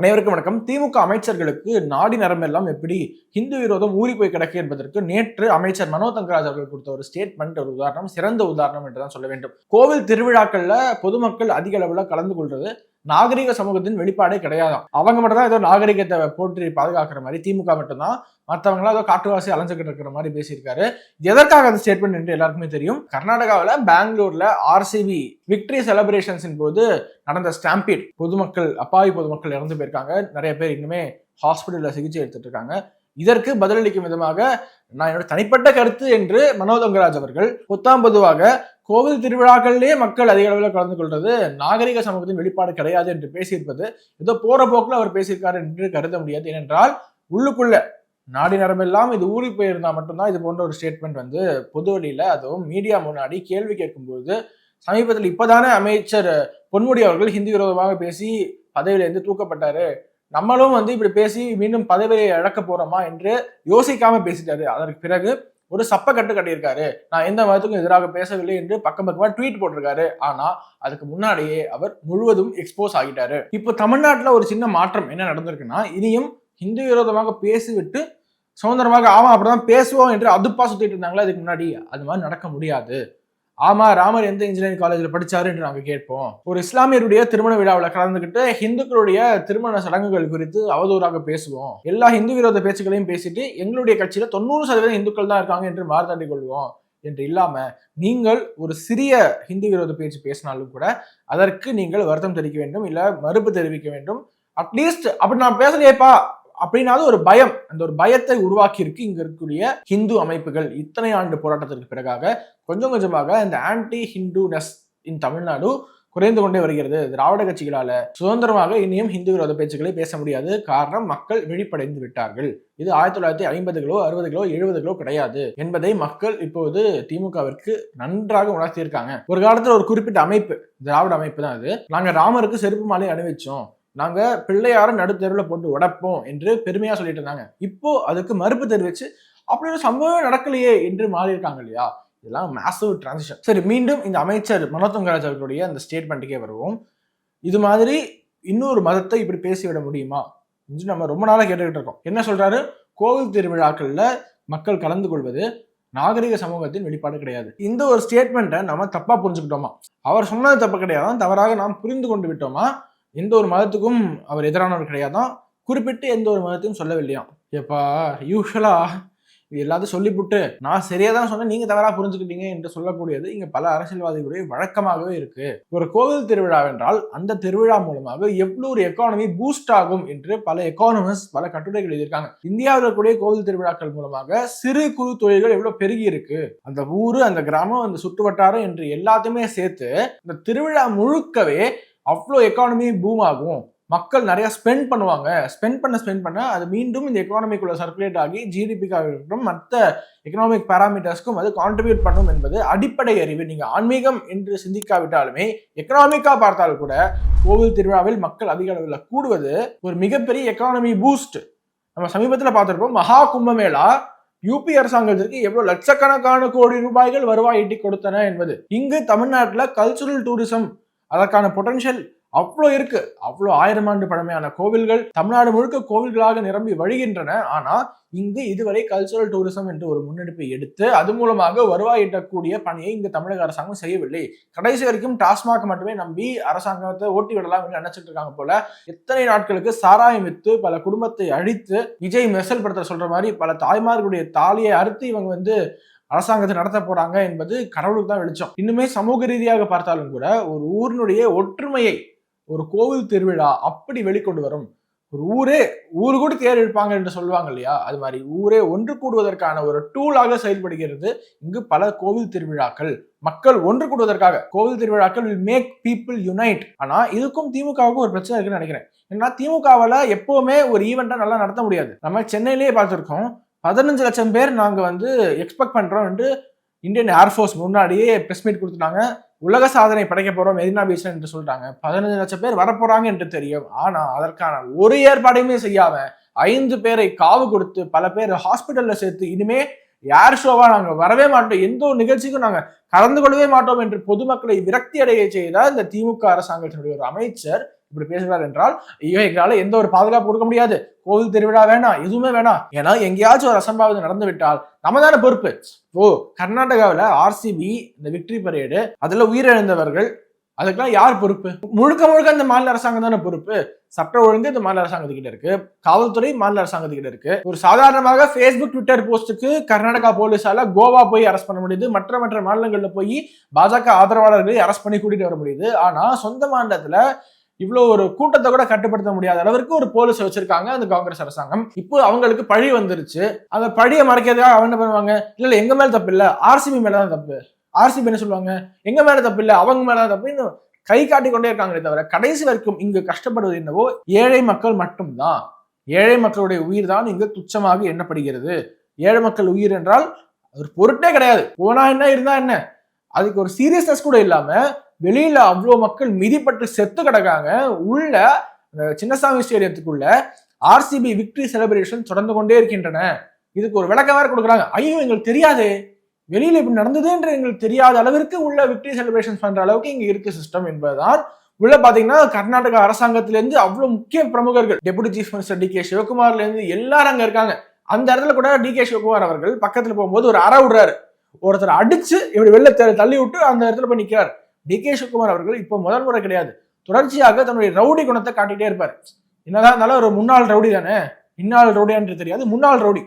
அனைவருக்கும் வணக்கம். திமுக அமைச்சர்களுக்கு நாடி நரம்பெல்லாம் எப்படி ஹிந்து விரோதம் ஊறி போய் கிடக்கு என்பதற்கு நேற்று அமைச்சர் மனோ தங்கராஜ் அவர்கள் கொடுத்த ஒரு ஸ்டேட்மெண்ட் ஒரு உதாரணம் சிறந்த உதாரணம் என்றுதான் சொல்ல வேண்டும். கோவில் திருவிழாக்கள்ல பொதுமக்கள் அதிக அளவில் கலந்து கொள்றது நாகரிக சமூகத்தின் வெளிப்பாடே கிடையாதான் அவங்க மட்டும் தான் ஏதோ நாகரிகத்தை போற்றி பாதுகாக்கிற மாதிரி திமுக மட்டும்தான். மற்றவங்களாம் ஏதோ காட்டுவாசி அலைஞ்சுக்கிட்டு இருக்கிற மாதிரி பேசியிருக்காரு. எதற்காக அந்த ஸ்டேட்மெண்ட் என்று எல்லாருக்குமே தெரியும். கர்நாடகாவில் பெங்களூர்ல ஆர்சிபி விக்டரி செலிப்ரேஷன்ஸின் போது நடந்த ஸ்டாம்பீட் பொதுமக்கள் அப்பாவி பொதுமக்கள் இறந்து போயிருக்காங்க. நிறைய பேர் இன்னுமே ஹாஸ்பிட்டலில் சிகிச்சை எடுத்துட்டு இருக்காங்க. இதற்கு பதிலளிக்கும் விதமாக நான் என்னோட தனிப்பட்ட கருத்து என்று மனோதங்கராஜ் அவர்கள் பொத்தாம் பொதுவாக கோவில் திருவிழாக்களிலே மக்கள் அதிக அளவில் கலந்து கொள்வது நாகரிக சமூகத்தின் வெளிப்பாடு கிடையாது என்று பேசியிருப்பது ஏதோ போற போக்கில் அவர் பேசியிருக்காரு என்று கருத முடியாது. ஏனென்றால் உள்ளுக்குள்ள நாடி நரம்பெல்லாம் இது ஊறி போயிருந்தா மட்டும்தான் இது போன்ற ஒரு ஸ்டேட்மெண்ட் வந்து பொது வழியில அதுவும் மீடியா முன்னாடி கேள்வி கேட்கும்போது சமீபத்தில் இப்பதானே அமைச்சர் பொன்முடி அவர்கள் ஹிந்தி விரோதமாக பேசி பதவியிலிருந்து தூக்கப்பட்டாரு. நம்மளும் வந்து இப்படி பேசி மீண்டும் பதவியை இழக்க போறோமா என்று யோசிக்காம பேசிட்டாரு. அதற்கு பிறகு ஒரு சப்ப கட்டு கட்டியிருக்காரு. நான் எந்த மதத்துக்கும் எதிராக பேசவில்லை என்று பக்கம் பக்கமா ட்வீட் போட்டிருக்காரு. ஆனா அதுக்கு முன்னாடியே அவர் முழுவதும் எக்ஸ்போஸ் ஆகிட்டாரு. இப்போ தமிழ்நாட்டில் ஒரு சின்ன மாற்றம் என்ன நடந்திருக்குன்னா இனியும் ஹிந்து விரோதமாக பேசிவிட்டு சுதந்திரமாக ஆமா அப்படிதான் பேசுவோம் என்று அதுப்பா சுத்திட்டு இருந்தாங்களே அதுக்கு முன்னாடி அது மாதிரி நடக்க முடியாது. ஆமா ராமர் எந்த இன்ஜினியரிங் காலேஜ்ல படிச்சாரு என்று நாங்க கேட்போம். ஒரு இஸ்லாமியருடைய திருமண விழாவில் கலந்துக்கிட்டு ஹிந்துக்களுடைய திருமண சடங்குகள் குறித்து அவதூறாக பேசுவோம். எல்லா ஹிந்து விரோத பேச்சுக்களையும் பேசிட்டு எங்களுடைய கட்சியில தொண்ணூறு சதவீதம் இந்துக்கள் தான் இருக்காங்க என்று மாறுதாண்டி கொள்வோம் என்று இல்லாம நீங்கள் ஒரு சிறிய ஹிந்து விரோத பேச்சு பேசினாலும் கூட அதற்கு நீங்கள் வருத்தம் தெரிவிக்க வேண்டும் இல்ல மறுப்பு தெரிவிக்க வேண்டும். அட்லீஸ்ட் அப்படி நான் பேசலையேப்பா அப்படின்னாலும் ஒரு பயம். அந்த ஒரு பயத்தை உருவாக்கி இருக்கு இங்க இருக்கக்கூடிய ஹிந்து அமைப்புகள். இத்தனை ஆண்டு போராட்டத்திற்கு பிறகாக கொஞ்சம் கொஞ்சமாக இந்த ஆன்டி ஹிந்துனஸ் இன் தமிழ்நாடு குறைந்து கொண்டே வருகிறது. திராவிட கட்சிகளால சுதந்திரமாக இனியும் ஹிந்து விரோத பேச்சுக்களை பேச முடியாது. காரணம் மக்கள் விழிப்படைந்து விட்டார்கள். இது ஆயிரத்தி தொள்ளாயிரத்தி ஐம்பதுகளோ அறுபதுகளோ எழுபதுகளோ கிடையாது என்பதை மக்கள் இப்போது திமுகவிற்கு நன்றாக உணர்த்தியிருக்காங்க. ஒரு காலத்துல ஒரு குறிப்பிட்ட அமைப்பு திராவிட அமைப்பு தான் அது. நாங்க ராமருக்கு செருப்பு மாலை அணிவிச்சோம். நாங்க பிள்ளையார நடுத்தெருவில் போட்டு உடைப்போம் என்று பெருமையா சொல்லிட்டு இருந்தாங்க. இப்போ அதுக்கு மறுப்பு தெரிவிச்சு அப்படி ஒரு சம்பவம் நடக்கலையே என்று மாறியிருக்காங்க இல்லையா? இதெல்லாம் மேசிவ் டிரான்சிஷன் சரி மீண்டும் இந்த அமைச்சர் மனோதங்கராஜ் அவர்களுடைய அந்த ஸ்டேட்மெண்ட்டுக்கே வருவோம். இது மாதிரி இன்னொரு மதத்தை இப்படி பேசிவிட முடியுமா? என்று நம்ம ரொம்ப நாளாக கேட்டுக்கிட்டு இருக்கோம். என்ன சொல்றாரு? கோவில் திருவிழாக்கள்ல மக்கள் கலந்து கொள்வது நாகரிக சமூகத்தின் வெளிப்பாடு கிடையாது. இந்த ஒரு ஸ்டேட்மெண்ட்டை நம்ம தப்பா புரிஞ்சுக்கிட்டோமா? அவர் சொன்னது தப்பு கிடையாது. தவறாக நாம் புரிந்து கொண்டு விட்டோமா? எந்த ஒரு மதத்துக்கும் அவர் எதிரானவர் கிடையாதான் குறிப்பிட்டு எந்த ஒரு மதத்தையும் சொல்லவில்லையாம். ஏப்பா யூஸ்வலா இது எல்லாத்தையும் சொல்லிவிட்டு நான் சரியாக தான் சொன்னேன் நீங்கள் தவறாக புரிஞ்சுக்கிட்டீங்க என்று சொல்லக்கூடியது இங்கே பல அரசியல்வாதிகளுடைய வழக்கமாகவே இருக்குது ஒரு கோவில் திருவிழா என்றால் அந்த திருவிழா மூலமாக எவ்வளோ ஒரு எக்கானமி பூஸ்ட் ஆகும் என்று பல எக்கானமிஸ்ட் பல கட்டுரைகள் எழுதியிருக்காங்க. இந்தியாவில் இருக்கக்கூடிய கோவில் திருவிழாக்கள் மூலமாக சிறு குறு தொழில்கள் எவ்வளோ பெருகி இருக்கு. அந்த ஊர் அந்த கிராமம் அந்த சுற்று வட்டாரம் என்று எல்லாத்தையுமே சேர்த்து இந்த திருவிழா முழுக்கவே அவ்வளோ எக்கானமி பூம் ஆகும். மக்கள் நிறையா ஸ்பெண்ட் பண்ணுவாங்க. ஸ்பெண்ட் பண்ண ஸ்பெண்ட் பண்ண அது மீண்டும் இந்த எக்கானமிக்குள்ள சர்க்குலேட் ஆகி ஜிடிபிக்காக இருக்கட்டும் மற்ற எக்கனாமிக் பேராமீட்டர்ஸ்க்கும் அது கான்ட்ரிபியூட் பண்ணும் என்பது அடிப்படை அறிவு. நீங்கள் ஆன்மீகம் என்று சிந்திக்காவிட்டாலுமே எக்கனாமிக்காக பார்த்தாலும் கூட கோவில் திருவிழாவில் மக்கள் அதிக அளவில் கூடுவது ஒரு மிகப்பெரிய எக்கானமி பூஸ்ட் நம்ம சமீபத்தில் பார்த்துருப்போம் மகா கும்பமேளா யூபி அரசாங்கத்திற்கு எவ்வளவு லட்சக்கணக்கான கோடி ரூபாய்கள் வருவாய் ஈட்டி கொடுத்தன என்பது. இங்கு தமிழ்நாட்டில் கல்ச்சுரல் டூரிசம் அதற்கான பொட்டன்ஷியல் அவ்வளோ இருக்கு. அவ்வளோ ஆயிரம் ஆண்டு பழமையான கோவில்கள் தமிழ்நாடு முழுக்க கோவில்களாக நிரம்பி வழிகின்றன. ஆனால் இங்கு இதுவரை கல்ச்சுரல் டூரிசம் என்று ஒரு முன்னெடுப்பை எடுத்து அது மூலமாக வருவாய் ஈட்டக்கூடிய பணியை இங்கு தமிழக அரசாங்கம் செய்யவில்லை. கடைசி வரைக்கும் டாஸ்மாக் மட்டுமே நம்பி அரசாங்கத்தை ஓட்டி விடலாம் என்று நினைச்சிட்டு இருக்காங்க போல எத்தனை நாட்களுக்கு சாராயம் வித்து பல குடும்பத்தை அழித்து விஜய் மெசல் படத்தை சொல்ற மாதிரி பல தாய்மார்களுடைய தாலியை அறுத்து இவங்க வந்து அரசாங்கத்தை நடத்த போறாங்க என்பது கடவுளுக்கு தான் வெளிச்சம். இன்னுமே சமூக ரீதியாக பார்த்தாலும் கூட ஒரு ஊரினுடைய ஒற்றுமையை ஒரு கோவில் திருவிழா அப்படி வெளிக்கொண்டு வரும். ஒரு ஊரே ஊரு கூட தேர் எடுப்பாங்க என்று சொல்லுவாங்க இல்லையா? அது மாதிரி ஊரே ஒன்று கூடுவதற்கான ஒரு டூலாக செயல்படுகிறது இங்கு பல கோவில் திருவிழாக்கள். மக்கள் ஒன்று கூடுவதற்காக கோவில் திருவிழாக்கள் வில் மேக் பீப்புள் யுனைட் ஆனா இதுக்கும் திமுகவுக்கும் ஒரு பிரச்சனை இருக்குன்னு நினைக்கிறேன். ஏன்னா திமுகவில் எப்பவுமே ஒரு ஈவெண்ட்டை நல்லா நடத்த முடியாது. நம்ம சென்னையிலேயே பார்த்துருக்கோம். பதினஞ்சு லட்சம் பேர் நாங்கள் வந்து எக்ஸ்பெக்ட் பண்ணுறோம் என்று இந்தியன் ஏர்ஃபோர்ஸ் முன்னாடியே ப்ரெஸ் மீட் கொடுத்துட்டாங்க. உலக சாதனை படைக்க போகிறோம் மெரினா பீச்சில் என்று சொல்லிட்டாங்க பதினஞ்சு லட்சம் பேர் வரப்போகிறாங்க என்று தெரியும். ஆனால் அதற்கான ஒரு ஏற்பாடையுமே செய்யாம ஐந்து பேரை காவு கொடுத்து பல பேர் ஹாஸ்பிட்டலில் சேர்த்து இனிமே யார் ஷோவா நாங்கள் வரவே மாட்டோம். எந்த ஒரு நிகழ்ச்சிக்கும் நாங்கள் கலந்து கொள்ளவே மாட்டோம் என்று பொதுமக்களை விரக்தி அடைய செய்த இந்த திமுக அரசாங்கத்தினுடைய ஒரு அமைச்சர் இப்படி பேசுகிறார் என்றால் ஐயோ எங்களால் எந்த ஒரு பாதுகாப்பு கொடுக்க முடியாது. கோவில் திருவிழா வேணாம் எதுவுமே வேணாம். ஏன்னா எங்கேயாச்சும் ஒரு அசம்பாவிதம் நடந்து விட்டால் நம்ம தானே பொறுப்பு. ஓ கர்நாடகாவில் ஆர்சிபி இந்த விக்டரி பரேடு அதில் உயிரிழந்தவர்கள் அதுக்கெல்லாம் யார் பொறுப்பு? முழுக்க முழுக்க அந்த மாநில அரசாங்கம் தானே பொறுப்பு? சட்ட ஒழுங்கு இந்த மாநில அரசாங்கத்துக்கிட்ட இருக்கு. காவல்துறை மாநில அரசாங்கத்துக்கிட்ட இருக்கு. ஒரு சாதாரணமாக ஃபேஸ்புக் ட்விட்டர் போஸ்ட்டுக்கு கர்நாடகா போலீஸால கோவா போய் அரெஸ்ட் பண்ண முடியுது. மற்ற மற்ற மாநிலங்களில் போய் பாஜக ஆதரவாளர்களை அரெஸ்ட் பண்ணி கூட்டிட்டு வர முடியுது. ஆனா சொந்த மாநிலத்துல இவ்வளோ ஒரு கூட்டத்தை கூட கட்டுப்படுத்த முடியாத அளவிற்கு ஒரு போலீஸ் வச்சிருக்காங்க அந்த காங்கிரஸ் அரசாங்கம். இப்போ அவங்களுக்கு பழி வந்துருச்சு. அந்த பழியை மறைக்கிறதுக்காக அவங்க என்ன பண்ணுவாங்க? இல்ல இல்ல எங்க மேல தப்பு இல்ல. ஆர்சிபி மேல தான் தப்பு. ஆர்சிபி என்ன சொல்லுவாங்க? எங்க மேல தப்பு இல்லை அவங்க மேல தப்புன்னு தப்பு இன்னும் கை காட்டி கொண்டே இருக்காங்களே தவிர கடைசி வரைக்கும் இங்கு கஷ்டப்படுவது என்னவோ ஏழை மக்கள் மட்டும்தான். ஏழை மக்களுடைய உயிர் தான் இங்கு துச்சமாக எண்ணப்படுகிறது. ஏழை மக்கள் உயிர் என்றால் ஒரு பொருட்டே கிடையாது. போனா என்ன இருந்தா என்ன? அதுக்கு ஒரு சீரியஸ்னஸ் கூட இல்லாம வெளியில அவ்வளோ மக்கள் மிதிப்பட்டு செத்து கிடக்காங்க. உள்ள அந்த சின்னசாமி ஸ்டேடியத்துக்குள்ள ஆர்சிபி விக்டரி செலிப்ரேஷன் தொடர்ந்து கொண்டே இருக்கின்றன. இதுக்கு ஒரு விளக்கம் வேற கொடுக்குறாங்க. ஐயோ எங்களுக்கு தெரியாதே. வெளியில் இப்படி நடந்ததுன்ற எங்களுக்கு தெரியாத அளவிற்கு உள்ள விக்டரி செலிப்ரேஷன் பண்ணுற அளவுக்கு இங்கே இருக்கு சிஸ்டம் என்பதுதான் உள்ள பாத்தீங்கன்னா கர்நாடக அரசாங்கத்திலேருந்து அவ்வளோ முக்கிய பிரமுகர்கள் deputy chief minister D K சிவகுமார்லேருந்து எல்லாரும் அங்கே இருக்காங்க. அந்த இடத்துல கூட டி கே சிவகுமார் அவர்கள் பக்கத்தில் போகும்போது ஒரு அற விடுறாரு. ஒருத்தர் அடிச்சு இப்படி வெளில த- தள்ளி விட்டு அந்த இடத்துல போய் நிற்கிறார் டி கே சிவகுமார் அவர்கள் இப்போ முதல் முறை கிடையாது. தொடர்ச்சியாக தன்னுடைய ரவுடி குணத்தை காட்டிட்டே இருப்பார். என்னதான் இருந்தாலும் ஒரு முன்னாள் ரவுடி தானே இன்னால் ரவுடியான்றது தெரியாது. முன்னாள் ரவுடி.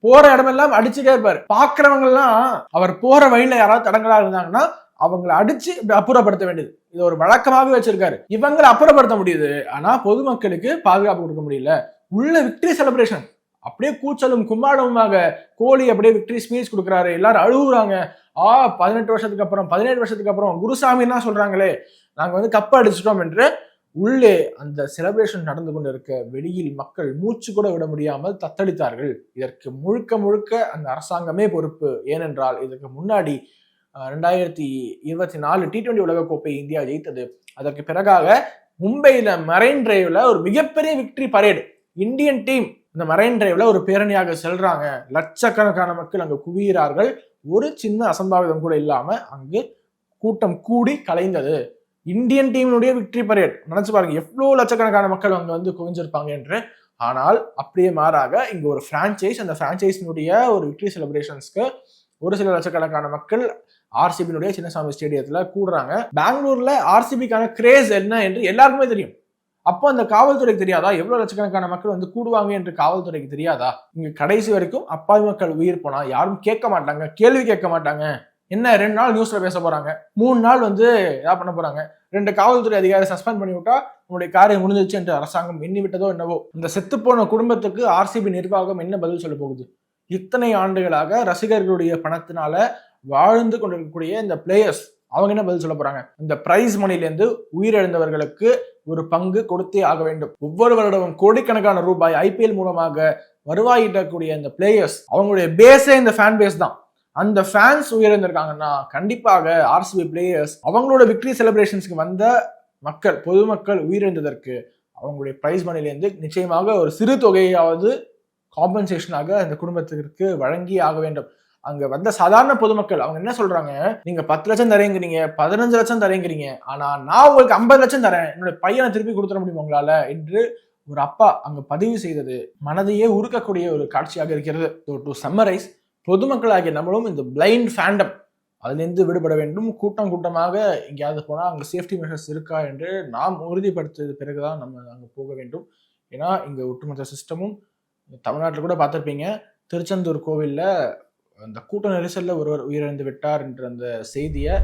போற இடமெல்லாம் அடிச்சுட்டே இருப்பாரு. பாக்குறவங்க எல்லாம் அவர் போற வழியில யாராவது தடங்களா இருந்தாங்கன்னா அவங்கள அடிச்சு அப்புறப்படுத்த வேண்டியது. இது ஒரு வழக்கமாகவே வச்சிருக்காரு. இவங்களை அப்புறப்படுத்த முடியுது. ஆனா பொதுமக்களுக்கு பாதுகாப்பு கொடுக்க முடியல. உள்ள விக்டரி செலிப்ரேஷன் அப்படியே கூச்சலும் கும்மாளமுமாக கோலி அப்படியே விக்டரி ஸ்பீச் கொடுக்குறாரு. எல்லாரும் அழுகுறாங்க. ஆ பதினெட்டு வருஷத்துக்கு அப்புறம் பதினேழு வருஷத்துக்கு அப்புறம் குருசாமின்னா சொல்றாங்களே. நாங்க வந்து கப்பு அடிச்சிட்டோம் என்று உள்ளே அந்த செலப்ரேஷன் நடந்து கொண்டு இருக்க வெளியில் மக்கள் மூச்சு கூட விட முடியாமல் தத்தளித்தார்கள். இதற்கு முழுக்க முழுக்க அந்த அரசாங்கமே பொறுப்பு. ஏனென்றால் இதற்கு முன்னாடி ரெண்டாயிரத்தி இருபத்தி நாலு டி டுவெண்டி உலகக்கோப்பை இந்தியா ஜெயித்தது. அதற்கு பிறகாக மும்பையில மரைன் டிரைவ்ல ஒரு மிகப்பெரிய விக்டரி பரேடு இந்தியன் டீம் இந்த மரைன் டிரைவ்ல ஒரு பேரணியாக செல்றாங்க. லட்சக்கணக்கான மக்கள் அங்கு குவிகிறார்கள் ஒரு சின்ன அசம்பாவிதம் கூட இல்லாம அங்கு கூட்டம் கூடி கலைந்தது. இந்தியன் டீமினுடைய விக்டரி பரேட் நினைச்சு பாருங்க எவ்வளோ லட்சக்கணக்கான மக்கள் அங்கே வந்து குவிஞ்சிருப்பாங்க என்று. ஆனால் அப்படியே மாறாக இங்க ஒரு பிரான்ச்சைஸ் அந்த பிரான்ச்சைஸினுடைய ஒரு விக்டரி செலிப்ரேஷன்ஸ்க்கு ஒரு சில லட்சக்கணக்கான மக்கள் ஆர்சிபியினுடைய சின்னசாமி ஸ்டேடியத்தில் கூடுறாங்க. பெங்களூர்ல ஆர்சிபிக்கான கிரேஸ் என்ன என்று எல்லாருக்குமே தெரியும். அப்போ அந்த காவல்துறைக்கு தெரியாதா? எவ்வளவு லட்சக்கணக்கான மக்கள் வந்து கூடுவாங்க என்று காவல்துறைக்கு தெரியாதா? இங்க கடைசி வரைக்கும் அப்பாவி மக்கள் உயிர் போனா யாரும் கேட்க மாட்டாங்க கேள்வி கேட்க மாட்டாங்க. என்ன ரெண்டு நாள் நியூஸ்ல பேச போறாங்க. மூணு நாள் வந்து இதாக பண்ண போறாங்க. ரெண்டு காவல்துறை அதிகாரி சஸ்பெண்ட் பண்ணி விட்டா நம்முடைய காரியம் முடிஞ்சிச்சு என்று அரசாங்கம் எண்ணி விட்டதோ என்னவோ இந்த செத்துப்போன குடும்பத்துக்கு ஆர்சிபி நிர்வாகம் என்ன பதில் சொல்ல போகுது? இத்தனை ஆண்டுகளாக ரசிகர்களுடைய பணத்தினால வாழ்ந்து கொண்டிருக்கக்கூடிய இந்த பிளேயர்ஸ் அவங்க என்ன பதில் சொல்ல போறாங்க? இந்த பிரைஸ் மணிலேருந்து உயிரிழந்தவர்களுக்கு ஒரு பங்கு கொடுத்தே ஆக வேண்டும். ஒவ்வொரு வருடமும் கோடிக்கணக்கான ரூபாய் ஐபிஎல் மூலமாக வருவாயிடக்கூடிய இந்த பிளேயர்ஸ் அவங்களுடைய பேஸே இந்த ஃபேன் பேஸ் தான். அந்த ஃபேன்ஸ் உயிரிழந்திருக்காங்கன்னா கண்டிப்பாக ஆர்சிபி பிளேயர்ஸ் அவங்களோட விக்டரி செலிப்ரேஷன்ஸ்க்கு வந்த மக்கள் பொதுமக்கள் உயிரிழந்ததற்கு அவங்களுடைய பிரைஸ் மணிலேருந்து நிச்சயமாக ஒரு சிறு தொகையாவது காம்பன்சேஷனாக அந்த குடும்பத்திற்கு வழங்கி ஆக வேண்டும். அங்க வந்த சாதாரண பொதுமக்கள் அவங்க என்ன சொல்றாங்க? நீங்க பத்து லட்சம் தரேங்கிறீங்க பதினஞ்சு லட்சம் தரேங்கிறீங்க ஆனா நான் உங்களுக்கு ஐம்பது லட்சம் தரேன் என்னோட பையனை திருப்பி கொடுத்துட முடியுமா உங்களால? என்று ஒரு அப்பா அங்க பதிவு செய்தது மனதையே உருக்கக்கூடிய ஒரு காட்சியாக இருக்கிறது. டு சம்மரைஸ் பொதுமக்களாகிய நம்மளும் இந்த பிளைண்ட் ஃபேண்டம் அதிலிருந்து விடுபட வேண்டும். கூட்டம் கூட்டமாக எங்கேயாவது போனால் அங்கே சேஃப்டி மெஷர்ஸ் இருக்கா என்று நாம் உறுதிப்படுத்தியது பிறகுதான் நம்ம அங்கே போக வேண்டும். ஏன்னா இங்கே ஒட்டுமொத்த சிஸ்டமும் தமிழ்நாட்டில் கூட பார்த்துருப்பீங்க. திருச்செந்தூர் கோவிலில் அந்த கூட்ட நெரிசலில் ஒருவர் உயிரிழந்து விட்டார் என்ற அந்த செய்தியை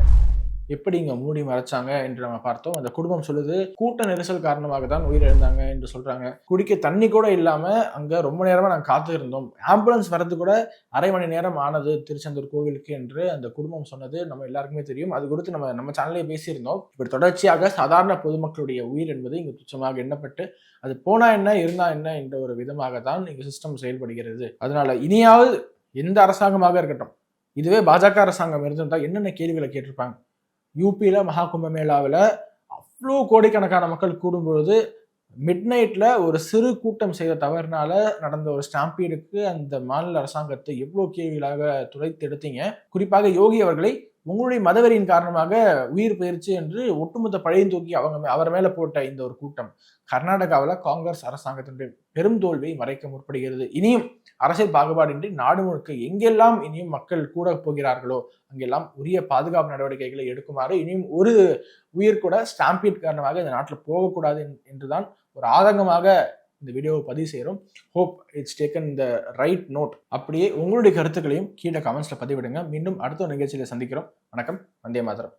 எப்படி இங்கே மூடி மறைச்சாங்க என்று நம்ம பார்த்தோம். அந்த குடும்பம் சொல்லுது கூட்ட நெரிசல் காரணமாக தான் உயிரிழந்தாங்க என்று சொல்றாங்க. குடிக்க தண்ணி கூட இல்லாம அங்க ரொம்ப நேரமா நாங்கள் காத்து இருந்தோம் ஆம்புலன்ஸ் வரது கூட அரை மணி நேரம் ஆனது திருச்செந்தூர் கோவிலுக்கு என்று அந்த குடும்பம் சொன்னது நம்ம எல்லாருக்குமே தெரியும். அது குறித்து நம்ம நம்ம சேனல்லே பேசியிருந்தோம். இப்படி தொடர்ச்சியாக சாதாரண பொதுமக்களுடைய உயிர் என்பது இங்கு துச்சமாக எண்ணப்பட்டு அது போனா என்ன இருந்தா என்ன என்ற ஒரு விதமாக தான் இங்கு சிஸ்டம் செயல்படுகிறது. அதனால இனியாவது எந்த அரசாங்கமாக இருக்கட்டும் இதுவே பாஜக அரசாங்கம் இருந்திருந்தால் என்னென்ன கேள்விகளை கேட்டிருப்பாங்க? யூபியில் மகா கும்பமேளாவில் அவ்வளோ கோடிக்கணக்கான மக்கள் கூடும்பொழுது மிட் நைட்டில் ஒரு சிறு கூட்டம் செய்த தவறினால நடந்த ஒரு ஸ்டாம்பீடுக்கு அந்த மாநில அரசாங்கத்தை எவ்வளோ கேள்விகளாக துளைத்து எடுத்தீங்க? குறிப்பாக யோகி அவர்களை உங்களுடைய மதவெறியின் காரணமாக உயிர் போயிருச்சு என்று ஒட்டுமொத்த பழையும் தூக்கி அவங்க அவர் மேலே போட்ட இந்த ஒரு கூட்டம் கர்நாடகாவில் காங்கிரஸ் அரசாங்கத்தினுடைய பெரும் தோல்வியை மறைக்க முற்படுகிறது. இனியும் அரசியல் பாகுபாடின்றி நாடு முழுக்க எங்கெல்லாம் இனியும் மக்கள் கூட போகிறார்களோ அங்கெல்லாம் உரிய பாதுகாப்பு நடவடிக்கைகளை எடுக்குமாறு இனியும் ஒரு உயிர் கூட ஸ்டாம்பீட் காரணமாக இந்த நாட்டில் போகக்கூடாது என்றுதான் ஒரு ஆதங்கமாக இந்த வீடியோவை பதிவு செய்கிறோம். Hope it's taken the right note அப்படியே உங்களுடைய கருத்துக்களையும் கீழே கமெண்ட்ஸில் பதிவிடுங்க. மீண்டும் அடுத்த நிகழ்ச்சியில் சந்திக்கிறோம். வணக்கம். வந்தே மாதரம்.